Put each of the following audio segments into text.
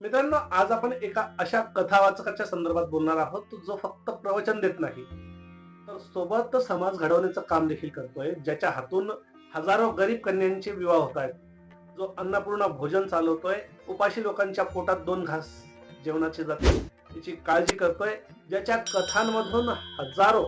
मित्रांनो आज आपण एका अशा कथावाचकाच्या संदर्भात बोलणार आहोत जो फक्त प्रवचन देत नाही तर सोबत समाज घडवण्याचं काम देखील करतोय ज्याच्या हातून हजारो गरीब कन्यांचे विवाह होत आहेत. जो अन्नपूर्णा भोजन चालवतोय उपाशी लोकांच्या पोटात दोन घास जेवणाची जाते याची काळजी करतोय ज्याच्या कथांमधून हजारो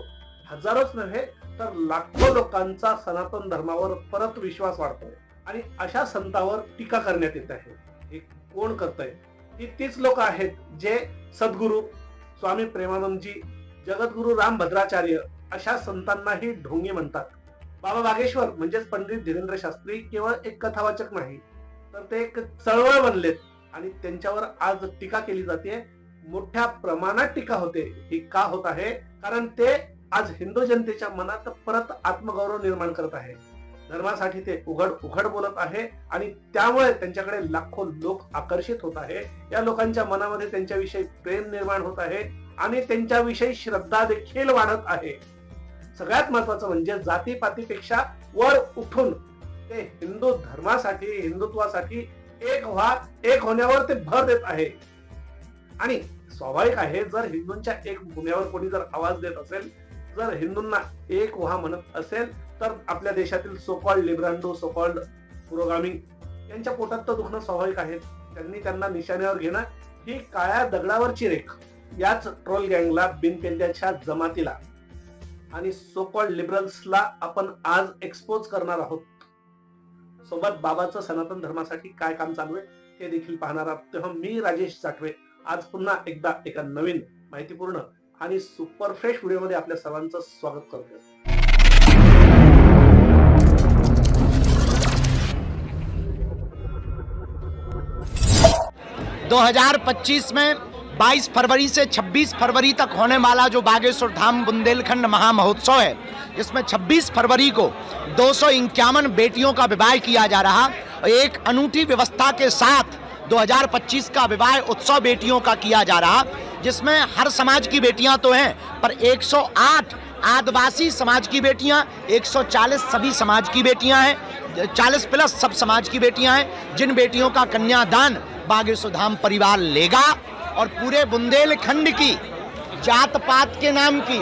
हजारोच नव्हे तर लाखो लोकांचा सनातन धर्मावर परत विश्वास वाढतोय. आणि अशा संतावर टीका करण्यात येत आहे. हे कोण करतंय? ही तीच लोक आहेत जे सद्गुरू स्वामी प्रेमानंदजी जगद्गुरु राम भद्राचार्य अशा संतांनाही ढोंगी म्हणतात. बाबा बागेश्वर म्हणजेच पंडित धीरेंद्र शास्त्री केवळ एक कथावाचक नाही तर ते एक चळवळ बनलेत आणि त्यांच्यावर आज टीका केली जाते. मोठ्या प्रमाणात टीका होते. ही का होत आहे? कारण ते आज हिंदू जनतेच्या मनात परत आत्मगौरव निर्माण करत आहे. धर्मासाठी ते उघड उघड बोलत आहे आणि त्यामुळे त्यांच्याकडे लाखो लोक आकर्षित होत आहे. या लोकांच्या मनामध्ये त्यांच्याविषयी प्रेम निर्माण होत आहे आणि त्यांच्याविषयी श्रद्धा देखील वाढत आहे. सगळ्यात महत्वाचं म्हणजे जातीपातीपेक्षा वर उठून ते हिंदू धर्मासाठी हिंदुत्वासाठी एक व्हा एक होण्यावर ते भर देत आहे. आणि स्वाभाविक आहे जर हिंदूंच्या एक भूम्यावर कोणी जर आवाज देत असेल जर हिंदूंना एक व्हा म्हणत असेल तर आपल्या देशातील सोकॉल्ड लिब्रांडो सोकॉल्ड पुरोगामी यांच्या पोटात तर दुखणं स्वाभाविक आहे. त्यांनी त्यांना निशाण्यावर घेणं ही काळ्या दगडावरची रेख. याच ट्रोल गँगला बिनपेंद्याच्या जमातीला आणि सोकॉल्ड लिबरल्सला आपण आज एक्सपोज करणार आहोत. सोबत बाबाचं सनातन धर्मासाठी काय काम चालू आहे ते देखील पाहणार आहोत. तेव्हा मी राजेश साठवे आज पुन्हा एकदा एका नवीन माहितीपूर्ण आणि सुपर फ्रेश व्हिडिओमध्ये आपल्या सर्वांचं स्वागत करतो 2025 में 22 फरवरी से 26 फरवरी तक होने वाला जो बागेश्वर धाम बुंदेलखंड महामहोत्सव है इसमें 26 फरवरी को दो सौ इक्यावन बेटियों का विवाह किया जा रहा और एक अनूठी व्यवस्था के साथ 2025 का विवाह उत्सव बेटियों का किया जा रहा, जिसमें हर समाज की बेटियाँ तो हैं, पर 108 आदिवासी समाज की बेटियाँ 140 सभी समाज की बेटियाँ हैं 40 प्लस सब समाज की बेटियाँ हैं, जिन बेटियों का कन्यादान बागेश्वर धाम परिवार लेगा और पूरे बुंदेलखंड की जात पात के नाम की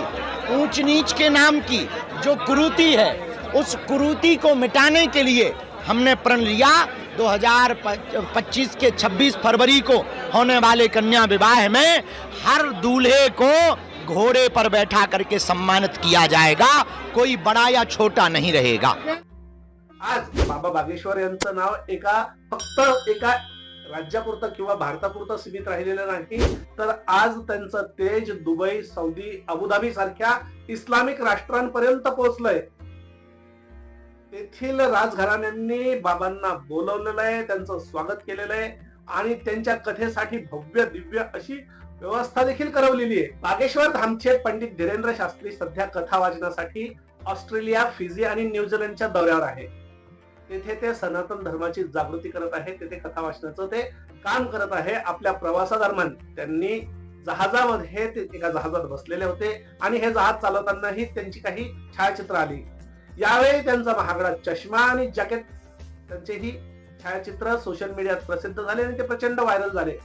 ऊंच नीच के नाम की जो कुरूति है, उस कुरूति को मिटाने के लिए हमने प्रण लिया। 2025 के 26 फरवरी को होने वाले कन्या विवाह में हर दूल्हे को घोड़े पर बैठा करके सम्मानित किया जाएगा कोई बड़ा या छोटा नहीं रहेगा। आज बाबा बागेश्वर यांचं नाव एका फक्त एका राज्यापुरतं किंवा भारतापुरतं सीमित राहिलेलं नाही. तर आज त्यांचं तेज Dubai Saudi Abu Dhabi Islamic Islamic राष्ट्रांपर्यंत पोहोचलंय. तेथील राजघराण्यांनी बाबांना बोलवलेलं आहे त्यांचं स्वागत केलेलं आहे आणि त्यांच्या कथेसाठी भव्य दिव्य अशी व्यवस्था देखील करवलेली आहे. बागेश्वर धामचे पंडित धीरेंद्र शास्त्री सध्या कथा वाचनासाठी ऑस्ट्रेलिया फिजी आणि न्यूझीलंडच्या दौऱ्यावर आहे. तेथे ते सनातन धर्माची जागृती करत आहे. तेथे कथा वाचनाचं ते काम करत आहे. आपल्या प्रवासादरम्यान त्यांनी जहाजामध्ये ते एका जहाजात बसलेले होते आणि हे जहाज चालवतानाही त्यांची काही छायाचित्र आली. यावेळी त्यांचा महागडा चष्मा आणि जॅकेट त्यांचेही छायाचित्र सोशल मीडियात प्रसिद्ध झाले आणि ते प्रचंड व्हायरल झाले.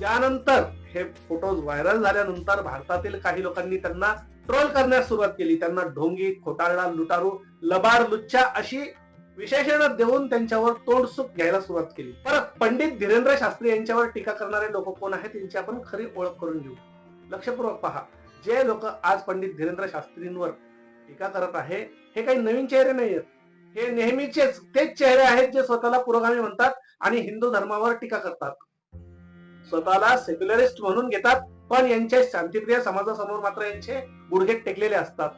यानंतर हे फोटोज व्हायरल झाल्यानंतर भारतातील काही लोकांनी त्यांना ट्रोल करण्यास सुरुवात केली. त्यांना ढोंगी खोटाळा लुटारू लबाड लुच्चा अशी विशेषण देऊन त्यांच्यावर तोंडसुख घ्यायला सुरुवात केली. परत पंडित धीरेंद्र शास्त्री यांच्यावर टीका करणारे लोक कोण आहेत त्यांची आपण खरी ओळख करून घेऊ. लक्षपूर्वक पहा. जे लोक आज पंडित धीरेंद्र शास्त्रींवर टीका करत आहे हे काही नवीन चेहरे नाही आहेत हे नेहमीचेच तेच चेहरे आहेत जे स्वतःला पुरोगामी म्हणतात आणि हिंदू धर्मावर टीका करतात. स्वतःला सेक्युलरिस्ट म्हणून घेतात पण यांच्या शांतिप्रिय समाजासमोर मात्र यांचे गुडघे टेकलेले असतात.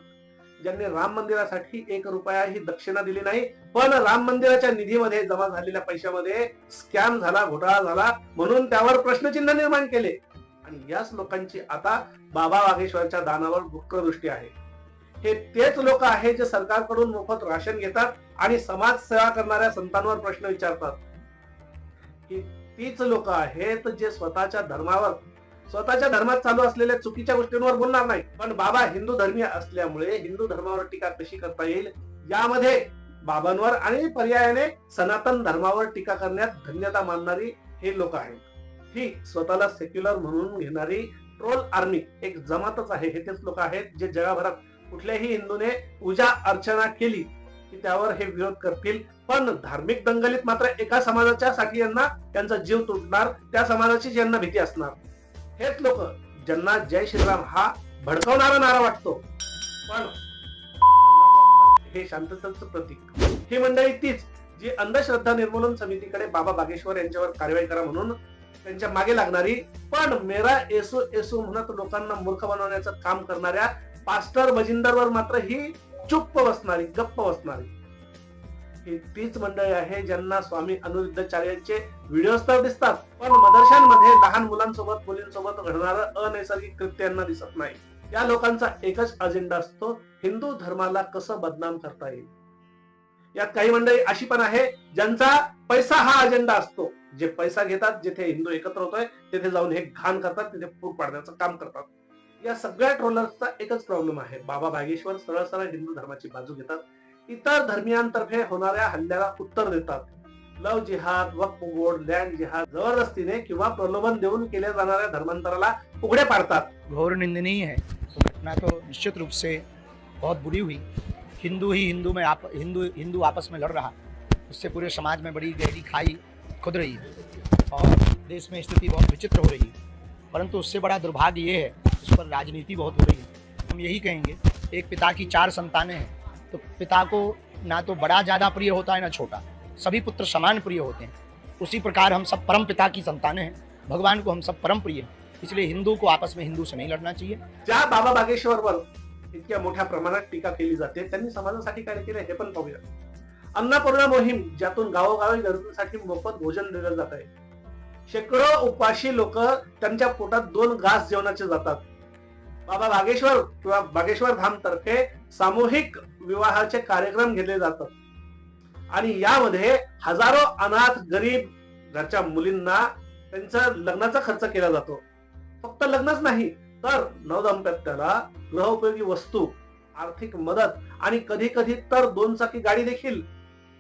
ज्यांनी राम मंदिरासाठी एक रुपया ही दक्षिणा दिली नाही पण राम मंदिराच्या निधीमध्ये जमा झालेल्या पैशामध्ये स्कॅम झाला घोटाळा झाला म्हणून त्यावर प्रश्नचिन्ह निर्माण केले. आणि याच लोकांची आता बाबा वाघेश्वरच्या दानावर गुप्त दृष्टी आहे. हे तेच लोक आहेत जे सरकारकडून मोफत राशन घेतात आणि समाज सेवा करणाऱ्या संतांवर प्रश्न विचारतात. तीच लोक आहेत जे स्वतःच्या धर्मावर स्वतःच्या धर्मात चालू असलेल्या चुकीच्या गोष्टींवर बोलणार नाही. पण बाबा हिंदू धर्मीय असल्यामुळे हिंदू धर्मावर टीका कशी करता येईल? यामध्ये बाबांवर आणि पर्यायाने सनातन धर्मावर टीका करण्यात धन्यता मानणारी हे लोक आहेत. ही स्वतःला सेक्युलर म्हणून घेणारी ट्रोल आर्मी एक जमातच आहे. हे तेच लोक आहेत जे जगभरात कुठल्याही हिंदूने पूजा अर्चना केली की त्यावर हे विरोध करतील. पण धार्मिक दंगलीत मात्र एका समाजाच्या साठी यांना त्यांचा जीव तुटणार त्या समाजाची ज्यांना भीती असणार. हेच लोक ज्यांना जय श्रीराम हा भडकवणारा नारा वाटतो. पण हे शांततेचं प्रतीक. ही मंडळी तीच जी अंधश्रद्धा निर्मूलन समितीकडे बाबा बागेश्वर यांच्यावर कारवाई करा म्हणून त्यांच्या मागे लागणारी पण मेरा येसू येसू म्हणत लोकांना मूर्ख बनवण्याचं काम करणाऱ्या पास्टर बजिंदरवर मात्र ही चुप्प बसणारी गप्प बसणारी. ही तीच मंडळी आहे ज्यांना स्वामी अनुरुद्धाचार्यांचे व्हिडिओ तर दिसतात पण मदरशांमध्ये लहान मुलांसोबत मुलींसोबत घडणारं अनैसर्गिक कृत्यांना दिसत नाही. या लोकांचा एकच अजेंडा असतो हिंदू धर्माला कसं बदनाम करता येईल? यात काही मंडळी अशी पण आहे ज्यांचा पैसा हा अजेंडा असतो. जे पैसा घेतात जिथे हिंदू एकत्र होतोय तिथे जाऊन हे घाण करतात तिथे फूट पाडण्याचं काम करतात. या सगळ्या ट्रोलर्सचा एकच प्रॉब्लेम आहे. बाबा बागेश्वर सरळ सरळ हिंदू धर्माची बाजू घेतात. इतर धर्मियांतर्फे होणाऱ्या हल्ल्याला उत्तर देतात. लव जिहाद वक्फ बोर्ड लँड जिहाद जबरदस्तीने किंवा प्रलोभन देऊन केल्या जाणाऱ्या धर्मांतराला उघडे पाडतात. घोर निंदनीय है घटना तो निश्चित रूप से बहुत बुरी हुई. हिंदू ही हिंदू में आप हिंदू हिंदू आपस में लड़ रहा. उससे पूरे समाज में बड़ी गहरी खाई खुद रही है। और देश में स्थिति बहुत विचित्र हो रही है। परंतु उससे बड़ा दुर्भाग्य ये है उस पर राजनीति बहुत हो रही है। हम यही कहेंगे एक पिता की चार संतानें हैं तो पिता को ना तो बड़ा ज़्यादा प्रिय होता है ना छोटा। सभी पुत्र समान प्रिय होते हैं। उसी प्रकार हम सब परम पिता की संतानें हैं। भगवान को हम सब परम प्रिय हैं। इसलिए हिंदू को आपस में हिंदू से नहीं लड़ना चाहिए। ज्या बाबा बागेश्वरवर इतक्या मोठ्या प्रमाणात टीका केली जाते त्यांनी समाजासाठी काय केलं हे पण पाहूया. अन्नपूर्णा मोहीम ज्यातून गावोगावी गरजूंसाठी मोफत भोजन दिलं जात आहे. शेकडो उपाशी लोक त्यांच्या पोटात दोन घास जेवणाचे जातात. बाबा बागेश्वर किंवा बागेश्वर धामतर्फे सामूहिक विवाहाचे कार्यक्रम घेतले जातात. आणि यामध्ये हजारो अनाथ गरीब घरच्या मुलींना त्यांचा लग्नाचा खर्च केला जातो. फक्त लग्नच नाही तर नवदंपत्याला गृहोपयोगी वस्तू आर्थिक मदत आणि कधी कधी तर दोन चाकी गाडी देखील.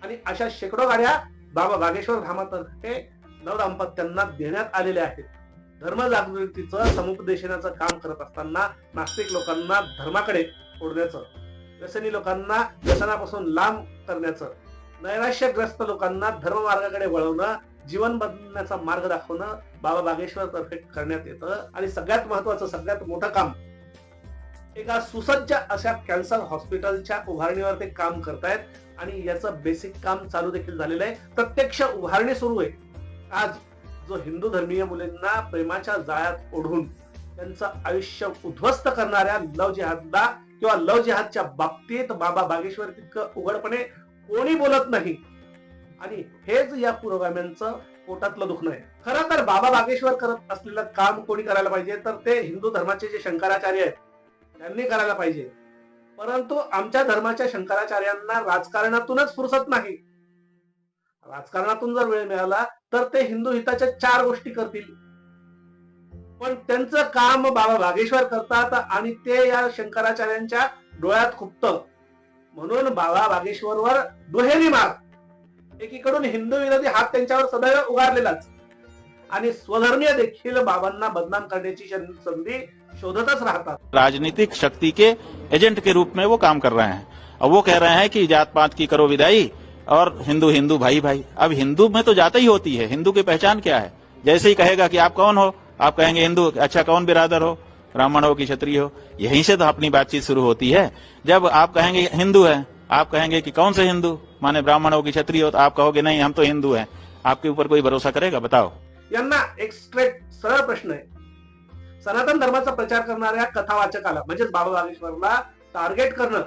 आणि अशा शेकडो गाड्या बाबा बागेश्वर धामातर्फे नवदाम्पत्यांना देण्यात आलेल्या आहेत. धर्म जागृतीचं समुपदेशनाचं काम करत असताना नास्तिक लोकांना धर्माकडे ओढण्याचं व्यसनी लोकांना व्यसनापासून लांब करण्याचं नैराश्यग्रस्त लोकांना धर्ममार्गाकडे वळवणं जीवन बदलण्याचा मार्ग दाखवणं बाबा बागेश्वर तर्फे करण्यात येतं. आणि सगळ्यात महत्वाचं सगळ्यात मोठं काम एका सुसज्ज अशा कॅन्सर हॉस्पिटलच्या उभारणीवर ते काम करतायत. आणि याचं बेसिक काम चालू देखील झालेलं आहे. प्रत्यक्ष उभारणी सुरू आहे. आज जो हिंदू धर्मीय मुलींना प्रेमाच्या जाळ्यात ओढून त्यांचं आयुष्य उद्ध्वस्त करणाऱ्या लव जिहादला किंवा लव जिहादच्या बाबतीत बाबा बागेश्वर तितकं उघडपणे कोणी बोलत नाही. आणि हेच या पुरोगाम्यांचं पोटातलं दुखणं आहे. खरं तर बाबा बागेश्वर करत असलेलं काम कोणी करायला पाहिजे तर ते हिंदू धर्माचे जे शंकराचार्य आहेत त्यांनी करायला पाहिजे. परंतु आमच्या धर्माच्या शंकराचार्यांना राजकारणातूनच फुरसत नाही. राजकारणातून जर वेळ मिळाला तर ते हिंदू हिताच्या चार गोष्टी करतील. पण त्यांचं काम बाबा भागेश्वर करतात आणि ते या शंकराचार्यांच्या डोळ्यात खुपत. म्हणून बाबा बागेश्वरवर दुहेरी मार. एकीकडून हिंदू विरोधी हात त्यांच्यावर सदैव उगारलेलाच. आणि स्वधर्मीय देखील बाबांना बदनाम करण्याची संधी शोधतच राहतात. राजनीतिक शक्ति के एजेंट के रूप में वो काम कर रहे हैं. और वो कह रहे हैं कि जात पात की करो विदाई और हिंदू हिंदू भाई भाई। अब हिंदू में तो जाता ही होती है। हिंदू की पहचान क्या है? जैसे ही कहेगा कि आप कौन हो, आप कहेंगे हिंदू अच्छा कौन बिरादर हो? ब्राह्मण हो कि क्षत्रिय हो? यहीं से तो अपनी बातचीत शुरू होती है। जब आप कहेंगे हिंदू है, आप कहेंगे कि कौन से हिंदू? माने ब्राह्मण हो कि क्षत्रिय हो तो आप कहोगे, नहीं, हम तो हिंदू हैं। आपके ऊपर कोई भरोसा करेगा? बताओ। यांना एक स्ट्रेट सरळ प्रश्न आहे. सनातन धर्माचा प्रचार करणाऱ्या कथावाचकाला बाबा बागेश्वरला टार्गेट करणं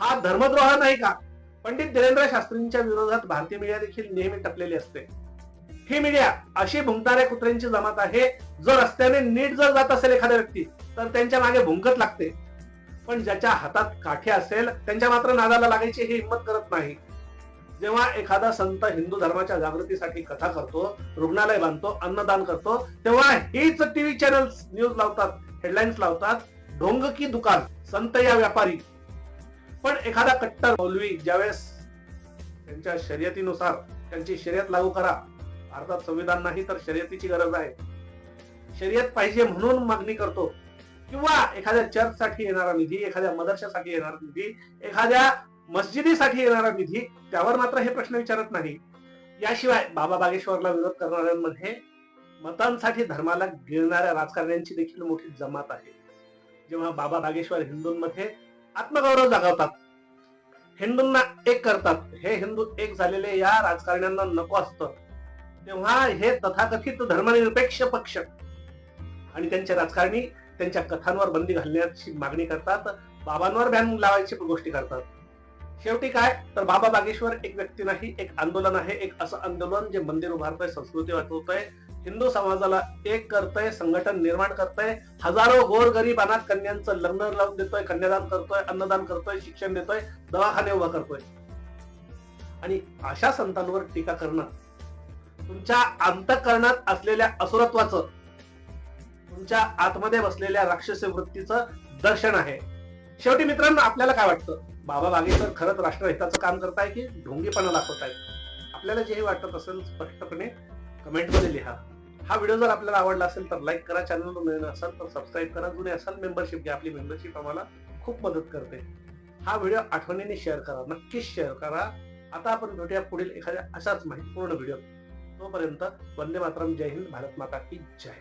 हा धर्मद्रोह नाही का? पंडित धीरेंद्र शास्त्रींच्या विरोधात भारतीय मीडिया देखील नेहमी टपलेली असते. ही मीडिया अशी भुंकणाऱ्या कुत्र्यांची जमात आहे जो रस्त्याने नीट जर जात असेल एखाद्या व्यक्ती तर त्यांच्या मागे भुंकत लागते. पण ज्याच्या हातात काठी असेल त्यांच्या मात्र नादाला लागायची ही हिंमत करत नाही. जेव्हा एखादा संत हिंदू धर्माच्या जागृतीसाठी कथा करतो रुग्णालय बांधतो अन्नदान करतो तेव्हा हीच टीव्ही चॅनल न्यूज लावतात हेडलाईन्स लावतात ढोंग की दुकान संत या व्यापारी पण एखादा कट्टर मौलवी ज्यावेळेस त्यांच्या शर्यतीनुसार त्यांची शर्यत लागू करा भारतात संविधान नाही तर शर्यतीची गरज आहे. शर्यत पाहिजे म्हणून मागणी करतो. किंवा एखाद्या चर्चसाठी येणारा निधी एखाद्या मदरशासाठी येणारा निधी एखाद्या मस्जिदीसाठी येणारा निधी त्यावर मात्र हे प्रश्न विचारत नाही. याशिवाय बाबा बागेश्वरला विरोध करणाऱ्यांमध्ये मतांसाठी धर्माला गिळणाऱ्या राजकारण्यांची देखील मोठी जमात आहे. जेव्हा बाबा बागेश्वर हिंदूंमध्ये आत्मगौरव जागवतात. हिंदूंना एक करतात. हे हिंदू एक झालेले या राजकारण्यांना नको असतं. तेव्हा हे तथाकथित धर्मनिरपेक्ष पक्ष आणि त्यांचे राजकारणी त्यांच्या कथांवर बंदी घालण्याची मागणी करतात. बाबांवर बॅन लावायची गोष्टी करतात. शेवटी काय? तर बाबा बागेश्वर एक व्यक्ती नाही एक आंदोलन आहे. एक असं आंदोलन जे मंदिर उभारतंय संस्कृती वाचवतोय. हिंदू समाजाला एक करतोय संघटन निर्माण करतंय हजारो गोरगरीब अनाथ कन्यांचं लग्न लावून देतोय कन्यादान करतोय अन्नदान करतोय शिक्षण देतोय दवाखाने उभा करतोय. आणि अशा संतांवर टीका करणं तुमच्या अंतकरणात असलेल्या असुरत्वाचं तुमच्या आतमध्ये बसलेल्या राक्षसी वृत्तीचं दर्शन आहे. शेवटी मित्रांनो आपल्याला काय वाटतं? बाबा बागेकर खरंच राष्ट्रहिताचं काम करताय की ढोंगीपणा दाखवताय? आपल्याला जे वाटत असेल स्पष्टपणे कमेंटमध्ये लिहा. हा व्हिडिओ जर आपल्याला आवडला असेल तर लाईक करा चॅनलवर नवीन असाल तर सबस्क्राईब करा. जुने असाल मेंबरशिप घ्या. आपली मेंबरशिप आम्हाला खूप मदत करते. हा व्हिडिओ आठवणीने शेअर करा. नक्कीच शेअर करा. आता आपण भेटूया पुढील एखाद्या अशाच माहितीपूर्ण व्हिडिओ तोपर्यंत वंदे मातरम. जय हिंद. भारत माता की जय.